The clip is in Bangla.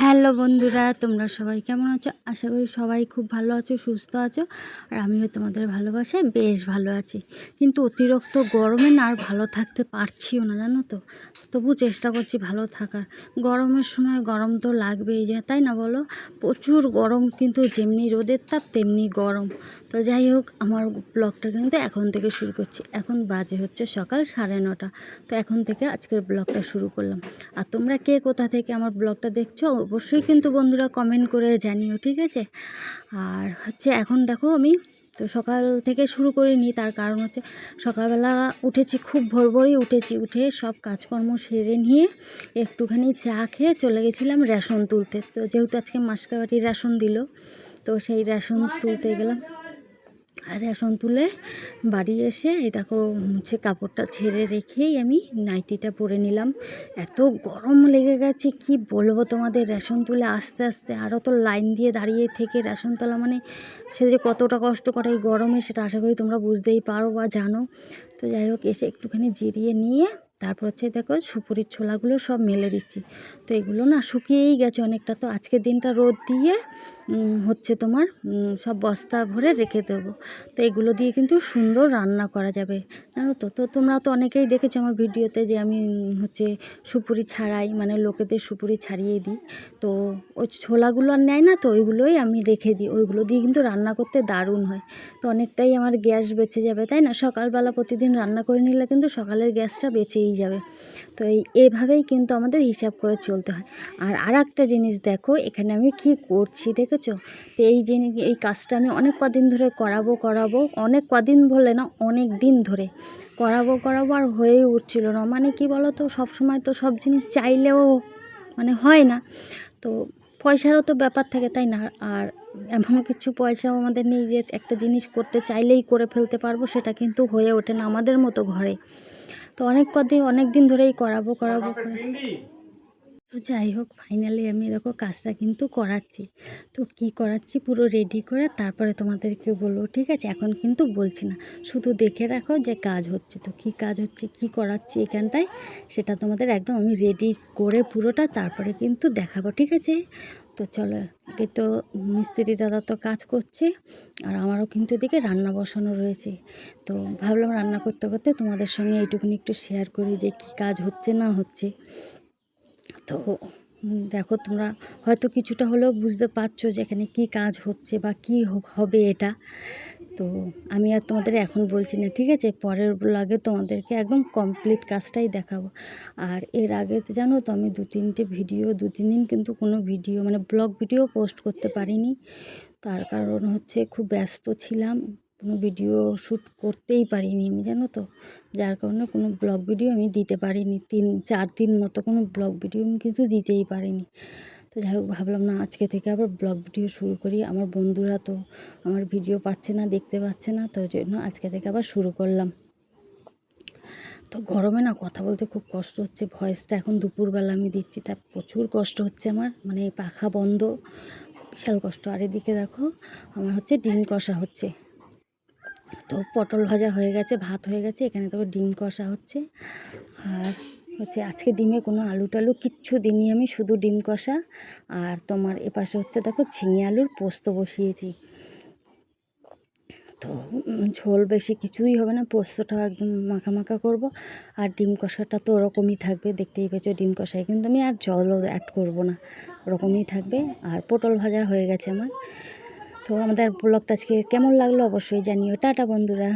হ্যালো বন্ধুরা, তোমরা সবাই কেমন আছো? আশা করি সবাই খুব ভালো আছো, সুস্থ আছো, আর আমিও তোমাদের ভালোবাসায় বেশ ভালো আছি। কিন্তু অতিরিক্ত গরমে না আর ভালো থাকতে পারছিও না, জানো তো? তবু চেষ্টা করছি ভালো থাকার। গরমের সময় গরম তো লাগবেই যে, তাই না বলো? প্রচুর গরম কিন্তু যেমনি রোদের তাপ, তেমনি গরম। তো যাই হোক, আমার ব্লগটা কিন্তু এখন থেকে শুরু করছি। এখন বাজে হচ্ছে সকাল সাড়ে নটা। তো এখন থেকে আজকের ব্লগটা শুরু করলাম। আর তোমরা কে কোথা থেকে আমার ব্লগটা দেখছ? অবশ্যই কিন্তু বন্ধুরা কমেন্ট করে জানিও ঠিক আছে? আর হচ্ছে এখন দেখো আমি তো সকাল থেকে শুরু করিনি তার কারণ হচ্ছে সকালবেলা উঠেছি খুব ভোর ভোরই উঠেছি উঠে সব কাজকর্ম সেরে নিয়ে একটুখানি চা খেয়ে চলে গেছিলাম রেশন তুলতে। তো যেহেতু আজকে মাসকাবাটি রেশন দিল তো সেই রেশন তুলতে গেলাম। রেশন তুলে বাড়ি এসে এই দেখো হচ্ছে কাপড়টা ছেড়ে রেখেই আমি নাইটিটা পরে নিলাম। এত গরম লেগে গেছে, কি বলব তোমাদের? রেশন তুলে আস্তে আস্তে আরও তো লাইন দিয়ে দাঁড়িয়ে থেকে রেশন তোলা মানে সে যে কতটা কষ্ট করে এই গরমে সেটা আশা করি তোমরা বুঝতেই পারো বা জানো। তো যাই হোক, এসে একটুখানি জিরিয়ে নিয়ে তারপর হচ্ছে দেখো সুপুরির ছোলাগুলো সব মেলে দিচ্ছি। তো এগুলো না শুকিয়েই গেছে অনেকটা। তো আজকের দিনটা রোদ দিয়ে হচ্ছে তোমার সব বস্তা ভরে রেখে দেবো। তো এগুলো দিয়ে কিন্তু সুন্দর রান্না করা যাবে। জানো তো? তো তোমরা তো অনেকেই দেখেছ আমার ভিডিওতে যে আমি হচ্ছে সুপুরি ছাড়াই মানে লোকেদের সুপুরি ছাড়িয়ে দিই। তো ওই ছোলাগুলো আর নেয় না, তো ওইগুলোই আমি রেখে দিই। ওইগুলো দিয়ে কিন্তু রান্না করতে দারুণ হয়। তো অনেকটাই আমার গ্যাস বেঁচে যাবে, তাই না? সকালবেলা প্রতিদিন রান্না করে নিলে কিন্তু সকালের গ্যাসটা বেঁচেই যাবে। তো এই, এভাবেই কিন্তু আমাদের হিসাব করে চলতে হয়। আর আর একটা জিনিস দেখো, এখানে আমি কি করছি দেখেছ? তো এই জিনিস এই কাজটা আমি অনেক কদিন ধরে করাবো করাবো, অনেক কদিন বলে না, অনেক দিন ধরে করাবো করাবো আর হয়েই উঠছিল না। মানে কি বলো তো সবসময় তো সব জিনিস চাইলেও মানে হয় না। তো পয়সারও তো ব্যাপার থাকে, তাই না? আর এমন কিছু পয়সাও আমাদের নেই যে একটা জিনিস করতে চাইলেই করে ফেলতে পারব, সেটা কিন্তু হয়ে ওঠে না আমাদের মতো ঘরে। তো অনেক কদিন অনেক দিন ধরেই করাবো করাবো তো যাই হোক ফাইনালি আমি দেখো কাজটা কিন্তু করাচ্ছি। তো কি করাচ্ছি? পুরো রেডি করে তারপরে তোমাদেরকে বলব ঠিক আছে? এখন কিন্তু বলছি না। শুধু দেখে রাখো যে কাজ হচ্ছে। তো কি কাজ হচ্ছে কি করাচ্ছি এখানটায় সেটা তোমাদের একদম আমি রেডি করে পুরোটা তারপরে কিন্তু দেখাবো ঠিক আছে? তো চলো। আগে তো মিস্ত্রি দাদা তো কাজ করছে, আর আমারও কিন্তু এদিকে রান্না বসানো রয়েছে। তো ভাবলাম রান্না করতে করতে তোমাদের সঙ্গে এইটুকুনি একটু শেয়ার করি যে কী কাজ হচ্ছে না হচ্ছে। তো দেখো তোমরা হয়তো কিছুটা হলেও বুঝতে পারছ যে এখানে কী কাজ হচ্ছে বা কী হবে এটা। তো আমি আর তোমাদের এখন বলছি না, ঠিক আছে? পরের ব্লগে তোমাদেরকে একদম কমপ্লিট কাজটাই দেখাবো। আর এর আগে জানো তো, আমি দু তিনটে ভিডিও দু তিন দিন কিন্তু কোনো ভিডিও মানে ব্লগ ভিডিও পোস্ট করতে পারিনি। তার কারণ হচ্ছে খুব ব্যস্ত ছিলাম, কোনো ভিডিও শ্যুট করতেই পারিনি আমি, জানো তো? যার কারণে কোনো ব্লগ ভিডিও আমি দিতে পারিনি, তিন, চার দিন মতো কোনো ব্লগ ভিডিও আমি কিন্তু দিতেই পারিনি। তো যাই হোক, ভাবলাম না আজকে থেকে আবার ব্লগ ভিডিও শুরু করি। আমার বন্ধুরা তো আমার ভিডিও পাচ্ছে না, দেখতে পাচ্ছে না, তো জন্য আজকে থেকে আবার শুরু করলাম। তো গরমে না কথা বলতে খুব কষ্ট হচ্ছে, ভয়েসটা এখন দুপুরবেলা আমি দিচ্ছি, তা প্রচুর কষ্ট হচ্ছে আমার মানে পাখা বন্ধ, বিশাল কষ্ট। আর এদিকে দেখো, আমার হচ্ছে ডিম কষা হচ্ছে। তো পটল ভাজা হয়ে গেছে, ভাত হয়ে গেছে, এখানে তো ডিম কষা হচ্ছে। আর হচ্ছে আজকে ডিমে কোনো আলু টালু কিচ্ছু দিইনি আমি, শুধু ডিম কষা। আর তোমার এপাশে হচ্ছে দেখো ঝিঙে আলুর পোস্ত বসিয়েছি। তো ঝোল বেশি কিছুই হবে না, পোস্তটা একদম মাখা মাখা করব। আর ডিম কষাটা তো ওরকমই থাকবে, দেখতেই পেয়েছ ডিম কষায় কিন্তু আমি আর জলও অ্যাড করব না, ওরকমই থাকবে। আর পটল ভাজা হয়ে গেছে আমার। তো আমাদের ব্লগটা আজকে কেমন লাগল অবশ্যই জানিও। টাটা বন্ধুরা।